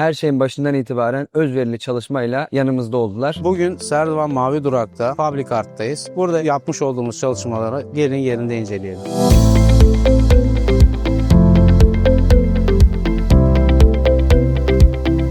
her şeyin başından itibaren özverili çalışmayla yanımızda oldular. Bugün Serdivan Mavi Durak'ta Fabrikart'tayız. Burada yapmış olduğumuz çalışmaları gelin yerinde inceleyelim.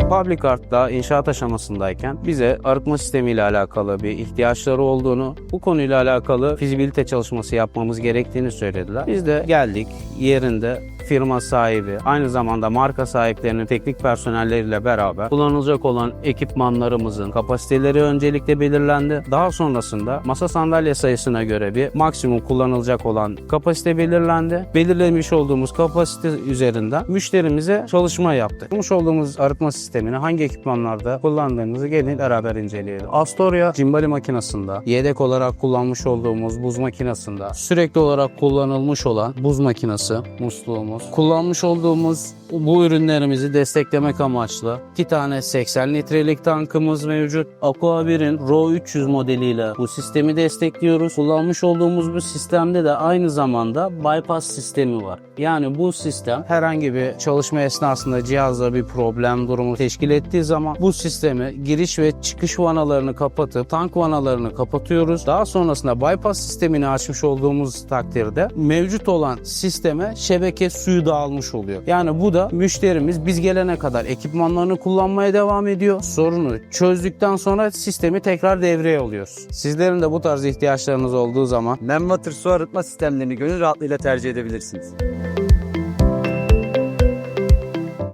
Fabrikart'ta inşaat aşamasındayken bize arıtma sistemi ile alakalı bir ihtiyaçları olduğunu, bu konuyla alakalı fizibilite çalışması yapmamız gerektiğini söylediler. Biz de geldik yerinde firma sahibi, aynı zamanda marka sahiplerinin teknik personelleriyle beraber kullanılacak olan ekipmanlarımızın kapasiteleri öncelikle belirlendi. Daha sonrasında masa sandalye sayısına göre bir maksimum kullanılacak olan kapasite belirlendi. Belirlemiş olduğumuz kapasite üzerinden müşterimize çalışma yaptık. Yapmış olduğumuz arıtma sistemini hangi ekipmanlarda kullandığımızı gelin beraber inceleyelim. Astoria cimbali makinesinde, yedek olarak kullanmış olduğumuz buz makinesinde, sürekli olarak kullanılmış olan buz makinesi, musluğumuz, kullanmış olduğumuz bu ürünlerimizi desteklemek amaçlı iki tane 80 litrelik tankımız mevcut. Aqua 1'in RO 300 modeliyle bu sistemi destekliyoruz. Kullanmış olduğumuz bu sistemde de aynı zamanda bypass sistemi var. Yani bu sistem herhangi bir çalışma esnasında cihazda bir problem durumu teşkil ettiği zaman bu sistemi giriş ve çıkış vanalarını kapatıp tank vanalarını kapatıyoruz. Daha sonrasında bypass sistemini açmış olduğumuz takdirde mevcut olan sisteme şebeke suyu dağılmış oluyor. Yani bu da müşterimiz biz gelene kadar ekipmanlarını kullanmaya devam ediyor. Sorunu çözdükten sonra sistemi tekrar devreye alıyoruz. Sizlerin de bu tarz ihtiyaçlarınız olduğu zaman Nemwater su arıtma sistemlerini gönül rahatlığıyla tercih edebilirsiniz.